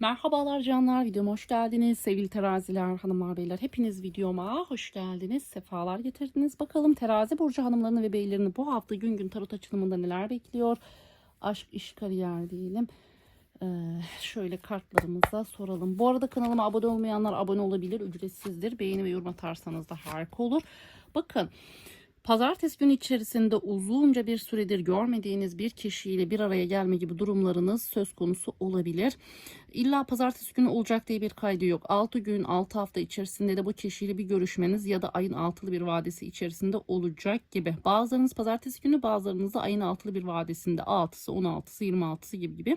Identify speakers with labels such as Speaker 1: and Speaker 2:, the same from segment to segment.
Speaker 1: Merhabalar canlar videoma hoş geldiniz. Sevgili teraziler hanımlar beyler hepiniz videoma hoş geldiniz. Sefalar getirdiniz. Bakalım terazi burcu hanımlarını ve beylerini bu hafta gün gün tarot açılımında neler bekliyor? Aşk iş kariyer diyelim. Ee, şöyle kartlarımıza soralım. Bu arada kanalıma abone olmayanlar abone olabilir ücretsizdir. Beğeni ve yorum atarsanız da harika olur. Bakın Pazartesi günü içerisinde uzunca bir süredir görmediğiniz bir kişiyle bir araya gelme gibi durumlarınız söz konusu olabilir. İlla pazartesi günü olacak diye bir kaydı yok. 6 gün 6 hafta içerisinde de bu kişiyle bir görüşmeniz ya da ayın altılı bir vadesi içerisinde olacak gibi. Bazılarınız pazartesi günü bazılarınız da ayın altılı bir vadesinde 6'sı 16'sı 26'sı gibi gibi.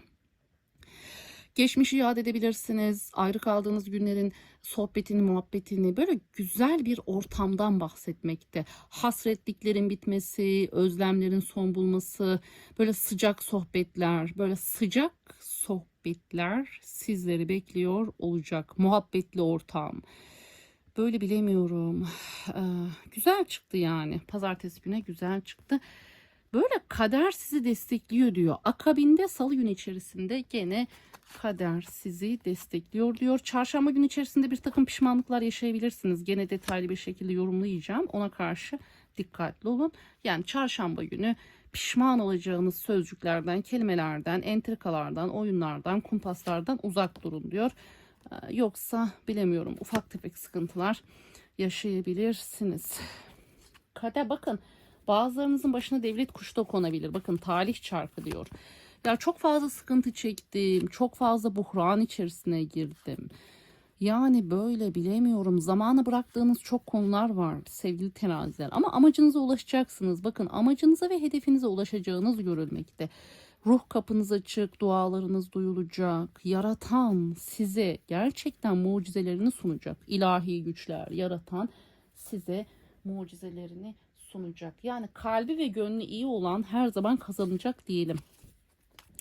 Speaker 1: Geçmişi yad edebilirsiniz. Ayrı kaldığınız günlerin sohbetini, muhabbetini böyle güzel bir ortamdan bahsetmekte. Hasretliklerin bitmesi, özlemlerin son bulması, böyle sıcak sohbetler, böyle sıcak sohbetler sizleri bekliyor olacak. Muhabbetli ortam. Böyle bilemiyorum. Ee, güzel çıktı yani. Pazartesi güne güzel çıktı. Böyle kader sizi destekliyor diyor. Akabinde salı günü içerisinde gene kader sizi destekliyor diyor. Çarşamba günü içerisinde bir takım pişmanlıklar yaşayabilirsiniz. Gene detaylı bir şekilde yorumlayacağım. Ona karşı dikkatli olun. Yani çarşamba günü pişman olacağınız sözcüklerden, kelimelerden, entrikalardan, oyunlardan, kumpaslardan uzak durun diyor. Ee, Yoksa bilemiyorum ufak tefek sıkıntılar yaşayabilirsiniz. Kader bakın bazılarınızın başına devlet kuşu da konabilir. Bakın talih çarkı diyor. Ya çok fazla sıkıntı çektim. Çok fazla buhran içerisine girdim. Yani böyle bilemiyorum. Zamana bıraktığınız çok konular var sevgili teraziler. Ama amacınıza ulaşacaksınız. Bakın amacınıza ve hedefinize ulaşacağınız görülmekte. Ruh kapınız açık, dualarınız duyulacak. Yaratan size gerçekten mucizelerini sunacak. İlahi güçler yaratan size mucizelerini sunacak. Yani kalbi ve gönlü iyi olan her zaman kazanacak diyelim.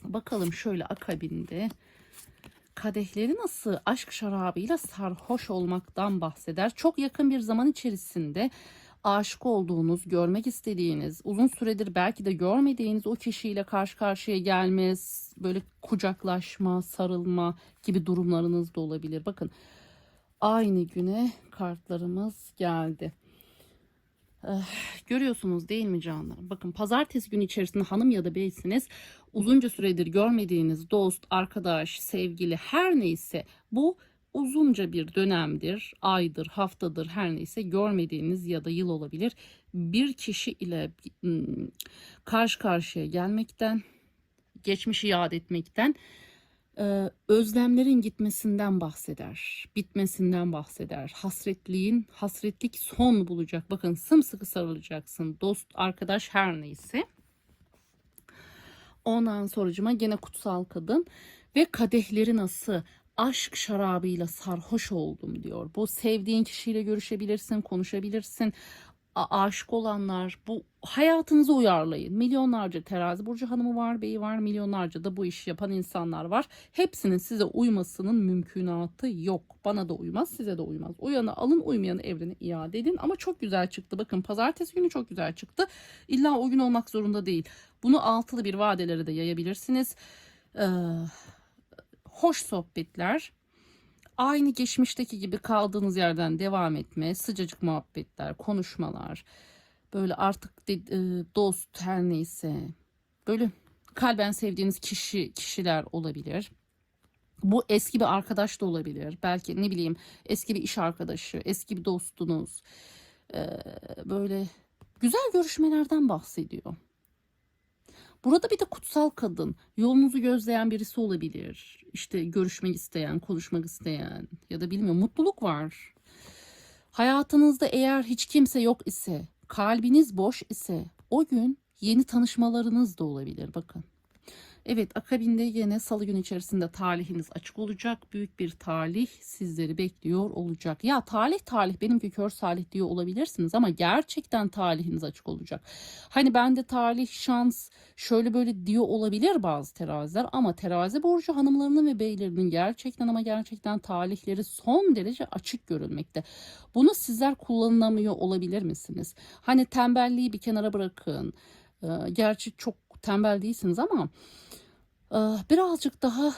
Speaker 1: Bakalım şöyle akabinde kadehleri nasıl aşk şarabıyla sarhoş olmaktan bahseder. Çok yakın bir zaman içerisinde aşık olduğunuz, görmek istediğiniz, uzun süredir belki de görmediğiniz o kişiyle karşı karşıya gelmez, böyle kucaklaşma, sarılma gibi durumlarınız da olabilir. Bakın aynı güne kartlarımız geldi. Eh, görüyorsunuz değil mi canlarım? Bakın pazartesi günü içerisinde hanım ya da beysiniz uzunca süredir görmediğiniz dost, arkadaş, sevgili her neyse bu uzunca bir dönemdir, aydır, haftadır her neyse görmediğiniz ya da yıl olabilir. Bir kişi ile hmm, karşı karşıya gelmekten, geçmişi yad etmekten, özlemlerin gitmesinden bahseder, bitmesinden bahseder. Hasretliğin, hasretlik son bulacak. Bakın sımsıkı sarılacaksın. Dost, arkadaş her neyse. Ondan sorucuma gene kutsal kadın ve kadehleri nasıl aşk şarabıyla sarhoş oldum diyor. Bu sevdiğin kişiyle görüşebilirsin, konuşabilirsin. Aşık olanlar bu hayatınıza uyarlayın. Milyonlarca terazi burcu hanımı var, beyi var, milyonlarca da bu işi yapan insanlar var. Hepsinin size uymasının mümkünatı yok. Bana da uymaz, size de uymaz. Uyanı alın, uymayanı evrene iade edin. Ama çok güzel çıktı. Bakın pazartesi günü çok güzel çıktı. İlla o gün olmak zorunda değil. Bunu altılı bir vadelere de yayabilirsiniz. Ee, hoş sohbetler, aynı geçmişteki gibi kaldığınız yerden devam etme, sıcacık muhabbetler, konuşmalar, böyle artık de, e, dost her neyse, böyle kalben sevdiğiniz kişi kişiler olabilir. Bu eski bir arkadaş da olabilir. Belki ne bileyim eski bir iş arkadaşı, eski bir dostunuz. Ee, böyle güzel görüşmelerden bahsediyor. Burada bir de kutsal kadın, yolunuzu gözleyen birisi olabilir. İşte görüşmek isteyen, konuşmak isteyen ya da bilmiyorum mutluluk var. Hayatınızda eğer hiç kimse yok ise, kalbiniz boş ise o gün yeni tanışmalarınız da olabilir bakın. Evet akabinde yine salı gün içerisinde talihiniz açık olacak. Büyük bir talih sizleri bekliyor olacak. Ya talih talih benimki kör salih diyor olabilirsiniz ama gerçekten talihiniz açık olacak. Hani bende talih şans şöyle böyle diyor olabilir bazı teraziler ama terazi burcu hanımlarının ve beylerinin gerçekten ama gerçekten talihleri son derece açık görülmekte. Bunu sizler kullanamıyor olabilir misiniz? Hani tembelliği bir kenara bırakın. Ee, Gerçi çok tembel değilsiniz ama e, birazcık daha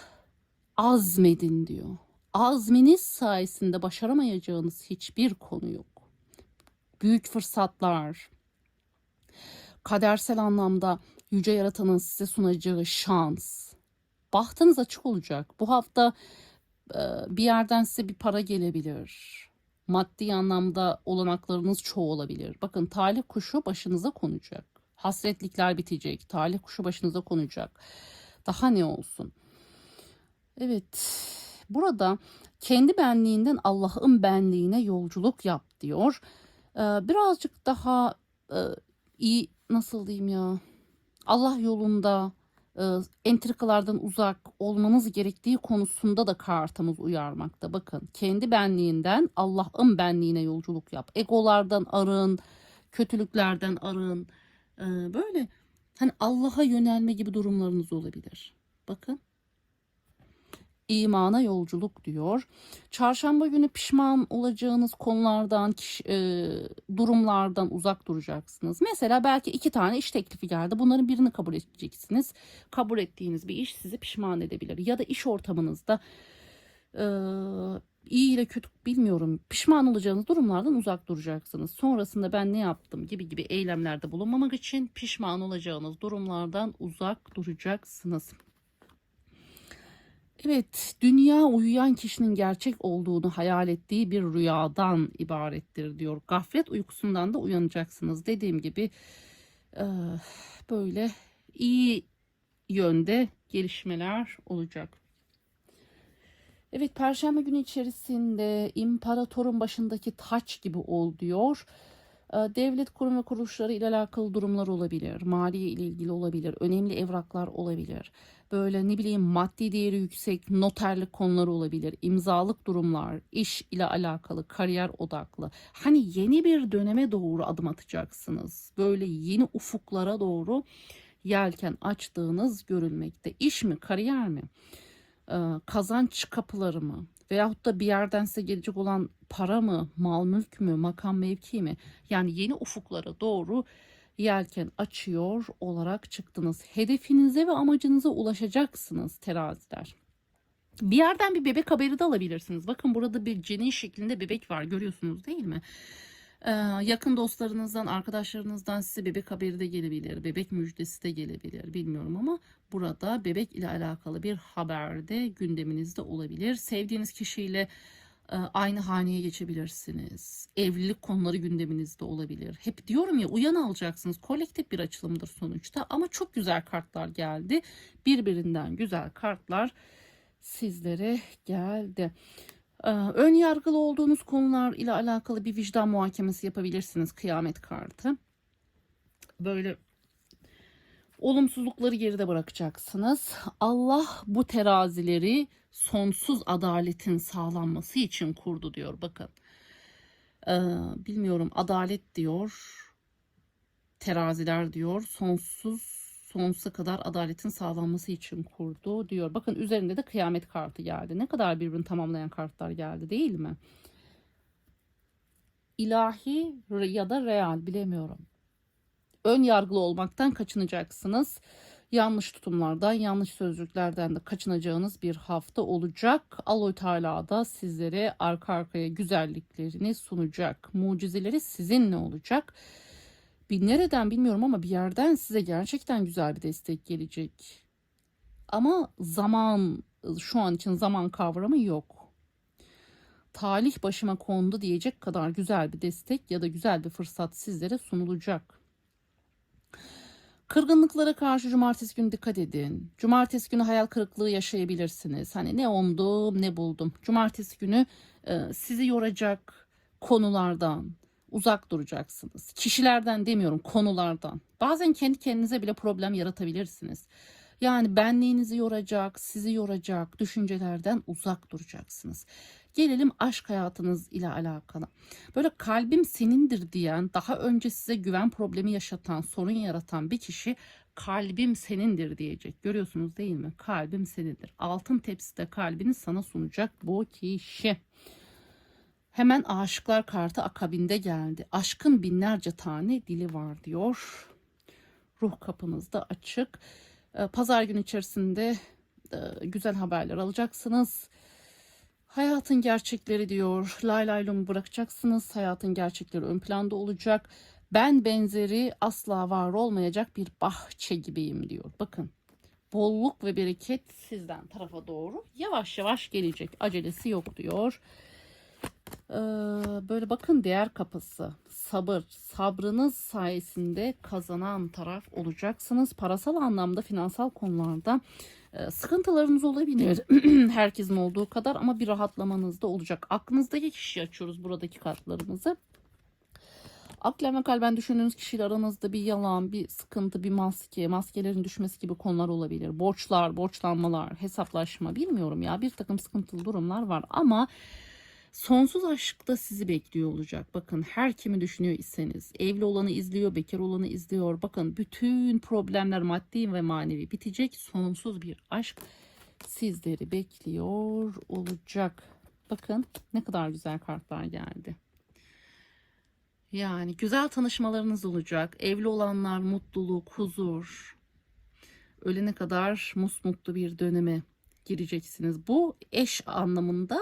Speaker 1: azmedin diyor. Azminiz sayesinde başaramayacağınız hiçbir konu yok. Büyük fırsatlar, kadersel anlamda yüce yaratanın size sunacağı şans. Bahtınız açık olacak. Bu hafta bir yerden size bir para gelebilir. Maddi anlamda olanaklarınız çoğalabilir. Bakın talih kuşu başınıza konacak. Hasretlikler bitecek. Talih kuşu başınıza konacak. Daha ne olsun? Evet. Burada kendi benliğinden Allah'ın benliğine yolculuk yap diyor. Ee, birazcık daha e, iyi nasıl diyeyim ya Allah yolunda e, entrikalardan uzak olmanız gerektiği konusunda da kartımız uyarmakta. Bakın kendi benliğinden Allah'ın benliğine yolculuk yap. Egolardan arın, kötülüklerden arın. Ee, böyle hani Allah'a yönelme gibi durumlarınız olabilir. Bakın imana yolculuk diyor. Çarşamba günü pişman olacağınız konulardan, kişi, e, durumlardan uzak duracaksınız. Mesela belki iki tane iş teklifi geldi. Bunların birini kabul edeceksiniz. Kabul ettiğiniz bir iş sizi pişman edebilir. Ya da iş ortamınızda e, iyi ile kötü bilmiyorum. Pişman olacağınız durumlardan uzak duracaksınız. Sonrasında ben ne yaptım gibi gibi eylemlerde bulunmamak için pişman olacağınız durumlardan uzak duracaksınız. Evet, dünya uyuyan kişinin gerçek olduğunu hayal ettiği bir rüyadan ibarettir diyor. Gaflet uykusundan da uyanacaksınız. Dediğim gibi böyle iyi yönde gelişmeler olacak. Evet, Perşembe günü içerisinde imparatorun başındaki taç gibi ol diyor. E, Devlet kurum ve kuruluşları ile alakalı durumlar olabilir. Maliye ile ilgili olabilir. Önemli evraklar olabilir. Böyle ne bileyim maddi değeri yüksek noterlik konuları olabilir. imzalık durumlar, iş ile alakalı, kariyer odaklı. Hani yeni bir döneme doğru adım atacaksınız. Böyle yeni ufuklara doğru yelken açtığınız görülmekte. İş mi, kariyer mi? Ee, kazanç kapıları mı? Veyahut da bir yerden size gelecek olan para mı, mal mülk mü, makam mevki mi? Yani yeni ufuklara doğru yelken açıyor olarak çıktınız. Hedefinize ve amacınıza ulaşacaksınız teraziler. Bir yerden bir bebek haberi de alabilirsiniz. Bakın burada bir cenin şeklinde bebek var görüyorsunuz değil mi? Ee, yakın dostlarınızdan, arkadaşlarınızdan size bebek haberi de gelebilir. Bebek müjdesi de gelebilir. Bilmiyorum ama burada bebek ile alakalı bir haber de gündeminizde olabilir. Sevdiğiniz kişiyle e, aynı haneye geçebilirsiniz. Evlilik konuları gündeminizde olabilir. Hep diyorum ya uyan alacaksınız. Kolektif bir açılımdır sonuçta ama çok güzel kartlar geldi. Birbirinden güzel kartlar sizlere geldi. Ee, ön yargılı olduğunuz konular ile alakalı bir vicdan muhakemesi yapabilirsiniz. Kıyamet kartı. Böyle olumsuzlukları geride bırakacaksınız. Allah bu terazileri sonsuz adaletin sağlanması için kurdu diyor. Bakın. Ee, bilmiyorum adalet diyor. Teraziler diyor. Sonsuz sonsuza kadar adaletin sağlanması için kurdu diyor. Bakın üzerinde de kıyamet kartı geldi. Ne kadar birbirini tamamlayan kartlar geldi değil mi? İlahi ya da real bilemiyorum. Ön yargılı olmaktan kaçınacaksınız. Yanlış tutumlardan, yanlış sözcüklerden de kaçınacağınız bir hafta olacak. Aloy Teala da sizlere arka arkaya güzelliklerini sunacak. Mucizeleri sizinle olacak bir nereden bilmiyorum ama bir yerden size gerçekten güzel bir destek gelecek. Ama zaman şu an için zaman kavramı yok. Talih başıma kondu diyecek kadar güzel bir destek ya da güzel bir fırsat sizlere sunulacak. Kırgınlıklara karşı cumartesi günü dikkat edin. Cumartesi günü hayal kırıklığı yaşayabilirsiniz. Hani ne umdum ne buldum. Cumartesi günü e, sizi yoracak konulardan, uzak duracaksınız. Kişilerden demiyorum konulardan. Bazen kendi kendinize bile problem yaratabilirsiniz. Yani benliğinizi yoracak, sizi yoracak düşüncelerden uzak duracaksınız. Gelelim aşk hayatınız ile alakalı. Böyle kalbim senindir diyen, daha önce size güven problemi yaşatan, sorun yaratan bir kişi kalbim senindir diyecek. Görüyorsunuz değil mi? Kalbim senindir. Altın tepside kalbini sana sunacak bu kişi. Hemen aşıklar kartı akabinde geldi. Aşkın binlerce tane dili var diyor. Ruh kapınız da açık. Ee, pazar günü içerisinde e, güzel haberler alacaksınız. Hayatın gerçekleri diyor. Lay lay bırakacaksınız. Hayatın gerçekleri ön planda olacak. Ben benzeri asla var olmayacak bir bahçe gibiyim diyor. Bakın bolluk ve bereket sizden tarafa doğru yavaş yavaş gelecek. Acelesi yok diyor. Ee, böyle bakın değer kapısı, sabır, sabrınız sayesinde kazanan taraf olacaksınız. Parasal anlamda, finansal konularda e, sıkıntılarınız olabilir. Herkesin olduğu kadar ama bir rahatlamanız da olacak. Aklınızdaki kişi açıyoruz buradaki kartlarımızı. Aklen ve kalben düşündüğünüz kişiyle aranızda bir yalan, bir sıkıntı, bir maske, maskelerin düşmesi gibi konular olabilir. Borçlar, borçlanmalar, hesaplaşma bilmiyorum ya bir takım sıkıntılı durumlar var ama sonsuz aşk da sizi bekliyor olacak. Bakın her kimi düşünüyor iseniz evli olanı izliyor, bekar olanı izliyor. Bakın bütün problemler maddi ve manevi bitecek. Sonsuz bir aşk sizleri bekliyor olacak. Bakın ne kadar güzel kartlar geldi. Yani güzel tanışmalarınız olacak. Evli olanlar mutluluk, huzur. Ölene kadar musmutlu bir döneme gireceksiniz. Bu eş anlamında,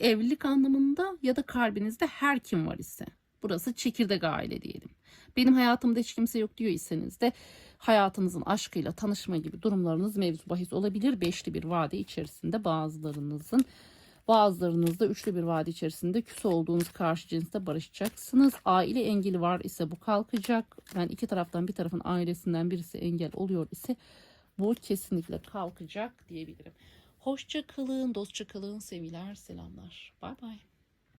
Speaker 1: evlilik anlamında ya da kalbinizde her kim var ise. Burası çekirdek aile diyelim. Benim hayatımda hiç kimse yok diyor iseniz de hayatınızın aşkıyla tanışma gibi durumlarınız mevzu bahis olabilir. Beşli bir vade içerisinde bazılarınızın Bazılarınız da üçlü bir vade içerisinde küs olduğunuz karşı cinsle barışacaksınız. Aile engeli var ise bu kalkacak. Yani iki taraftan bir tarafın ailesinden birisi engel oluyor ise bu kesinlikle kalkacak diyebilirim. Hoşça kalın, dostça kalın, sevgiler, selamlar. Bay bay.